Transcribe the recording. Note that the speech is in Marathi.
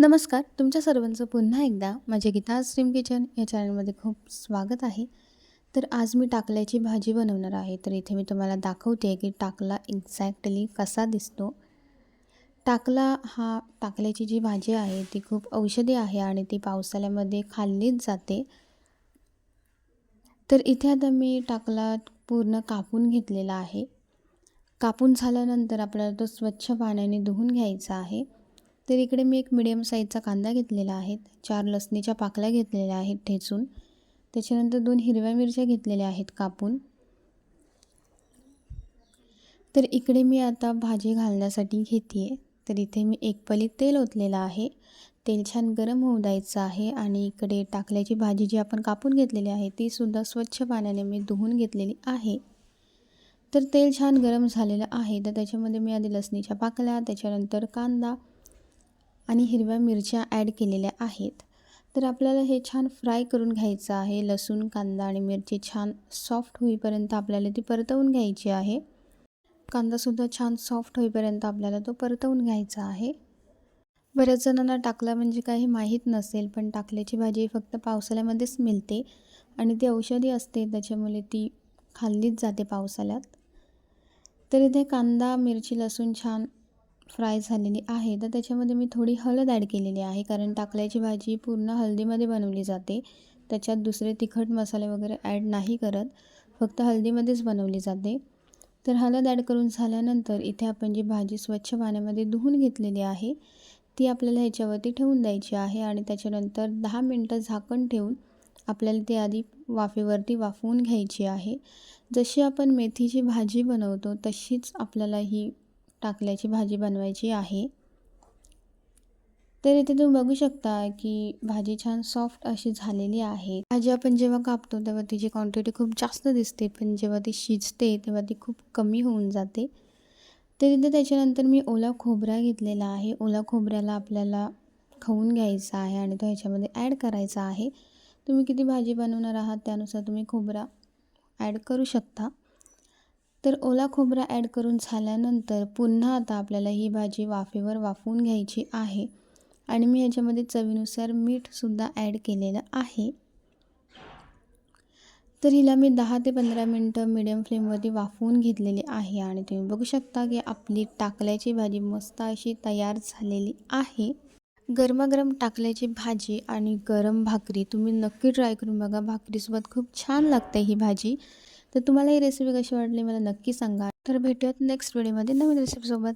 नमस्कार तुमच्या सर्वांचं पुन्हा एकदा माझ्या गीता स्ट्रीम किचन या चॅनलमध्ये खूप स्वागत आहे. तर आज मी टाकल्याची भाजी बनवणार आहे. तर इथे मी तुम्हाला दाखवते की टाकला एक्झॅक्टली कसा दिसतो. टाकला हा टाकल्याची जी भाजी आहे ती खूप औषधी आहे आणि ती पावसाळ्यामध्ये खाल्लीच जाते. तर इथे आता मी टाकला पूर्ण कापून घेतलेला आहे. कापून झाल्यानंतर आपल्याला तो स्वच्छ पाण्याने धुवून घ्यायचा आहे. तर इकडे मी एक मिडियम साईजचा कांदा घेतलेला आहे. चार लसणीच्या पाकल्या घेतलेल्या आहेत ठेचून. त्याच्यानंतर दोन हिरव्या मिरच्या घेतलेल्या आहेत कापून. तर इकडे मी आता भाजी घालण्यासाठी घेते. आहे तर इथे मी एक पलीत तेल ओतलेलं आहे. तेल छान गरम होऊ द्यायचं आहे आणि इकडे टाकल्याची भाजी जी आपण कापून घेतलेली आहे तीसुद्धा स्वच्छ पाण्याने मी धुवून घेतलेली आहे. तर तेल छान गरम झालेलं आहे. तर त्याच्यामध्ये मी आधी लसणीच्या पाकल्या त्याच्यानंतर कांदा आणि हिरव्या मिरच्या ॲड केलेल्या आहेत. तर आपल्याला हे छान फ्राय करून घ्यायचं आहे. लसूण कांदा आणि मिरची छान सॉफ्ट होईपर्यंत आपल्याला ती परतवून घ्यायची आहे. कांदासुद्धा छान सॉफ्ट होईपर्यंत आपल्याला तो परतवून घ्यायचा आहे. बऱ्याच जणांना टाकला म्हणजे काही माहीत नसेल पण टाकल्याची भाजी फक्त पावसाळ्यामध्येच मिळते आणि ती औषधी असते त्याच्यामुळे ती खाल्लीच जाते पावसाळ्यात. तर इथे कांदा मिरची लसूण छान फ्राय झालेली आहे. तर त्याच्यामध्ये मी थोडी हळद ॲड केलेली आहे. कारण टाकल्याची भाजी पूर्ण हळदीमध्ये बनवली जाते. त्याच्यात दुसरे तिखट मसाले वगैरे ॲड नाही करत. फक्त हळदीमध्येच बनवली जाते. तर हळद ॲड करून झाल्यानंतर इथे आपण जी भाजी स्वच्छ पाण्यामध्ये धुवून घेतलेली आहे ती आपल्याला ह्याच्यावरती ठेवून द्यायची आहे आणि त्याच्यानंतर दहा मिनटं झाकण ठेवून आपल्याला ती आधी वाफेवरती वाफवून घ्यायची आहे. जशी आपण मेथीची भाजी बनवतो तशीच आपल्याला ही टाकल्याची भाजी बनवायची आहे. तर इथे तुम्ही बघू शकता की भाजी छान सॉफ्ट अशी झालेली आहे. भाजी आपण जेव्हा कापतो तेव्हा तिची क्वांटिटी खूप जास्त दिसते. पण जेव्हा ती शिजते तेव्हा ती खूप कमी होऊन जाते. तर इथे त्याच्यानंतर मी ओला खोबरा घेतलेला आहे. ओला खोबऱ्याला आपल्याला खाऊन घ्यायचा आहे आणि तो ह्याच्यामध्ये ॲड करायचा आहे. तुम्ही किती भाजी बनवणार आहात त्यानुसार तुम्ही खोबरा ॲड करू शकता. तर ओला खोबरा ॲड करून झाल्यानंतर पुन्हा आता आपल्याला ही भाजी वाफेवर वाफवून घ्यायची आहे. आणि मी ह्याच्यामध्ये चवीनुसार मीठसुद्धा ॲड केलेलं आहे. तर हिला मी दहा ते पंधरा मिनटं मिडियम फ्लेमवरती वाफवून घेतलेली आहे. आणि तुम्ही बघू शकता की आपली टाकल्याची भाजी मस्त अशी तयार झालेली आहे. गरमागरम टाकल्याची भाजी आणि गरम भाकरी तुम्ही नक्की ट्राय करून बघा. भाकरीसोबत खूप छान लागते ही भाजी. तर तुम्हाला ही रेसिपी कशी वाटली मला नक्की सांगा. तर भेटूयात नेक्स्ट व्हिडिओमध्ये नवीन रेसिपीसोबत